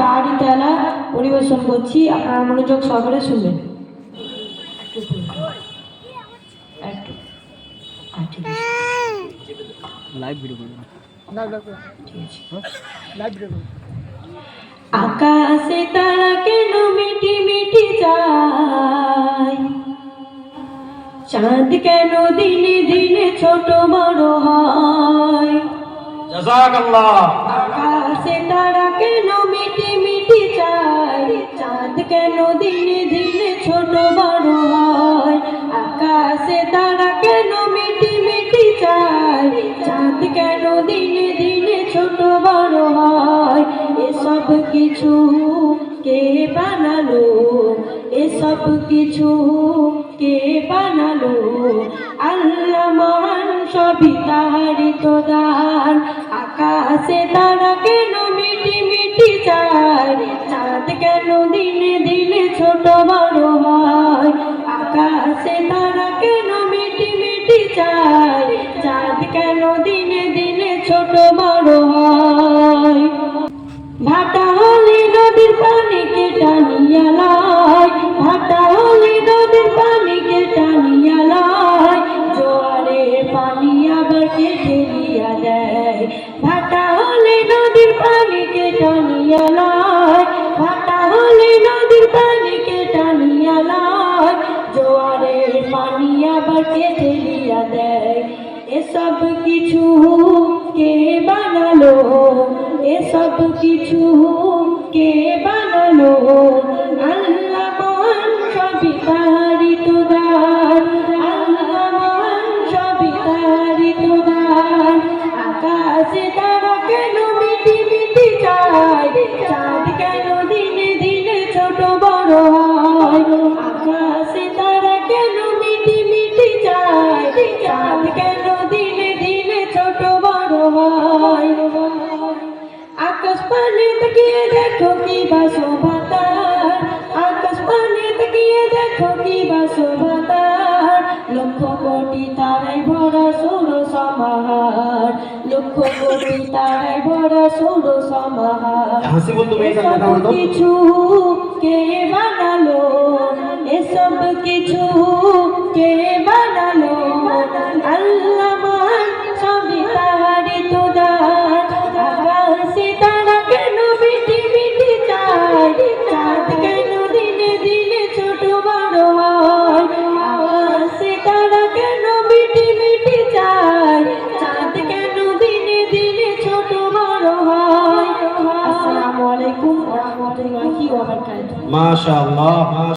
বাড়ি তেলা পরিবেশন করছি। আপনারা মনোযোগ সহকারে শুনবেন। আকাশে তারা কেন মিটি মিটি যায়? চাঁদ কেন দিনে দিনে ছোট বড় হয়? আকাশে কেন দিনে দিনে ছোট বড় হয়? আকাশে তারা কেন মিটি মিটি যায় চাঁদ কেন দিনে দিনে ছোট বড় হয়? এসব কিছু কে বানালো? এসব কিছু কে বানালো? আল্লাহ মহান সবই তাহারি তো দান আকাশে তারা কেন মিটি মিটি যায় চাঁদ কেন দিনে দিনে ছোট বড় হয়? আকাশে তারা কেন মিটি মিটি যায় চাঁদ কেন দিনে দিনে ছোট বড় হয়? ভাটা হলে নদীর পানিকে টানিয়া লয়। ভাটা হলে নদীর পানিকে টানিয়া লয়। জোয়ারে পানি আবার কে ঠেলিয়া দেয়। ভাটা হলে নদীর পানিকে টানিয়া লয়। পানি আবার কে ঠেলিয়া দেয়। এসব কিছু কে বানালো? এসব কিছু কে বানালো? তাকিয়ে দেখো কি বাসবাতার আকাশ পানে তাকিয়ে দেখো কি বাসবাতার লক্ষ কোটি তারাই ভরা সুর সমাহার। লক্ষ কোটি তারাই ভরা সুর সমাহার। কিছু কে বানালো? এসব কিছু কে বারাকাতুহু মাশাআল্লাহ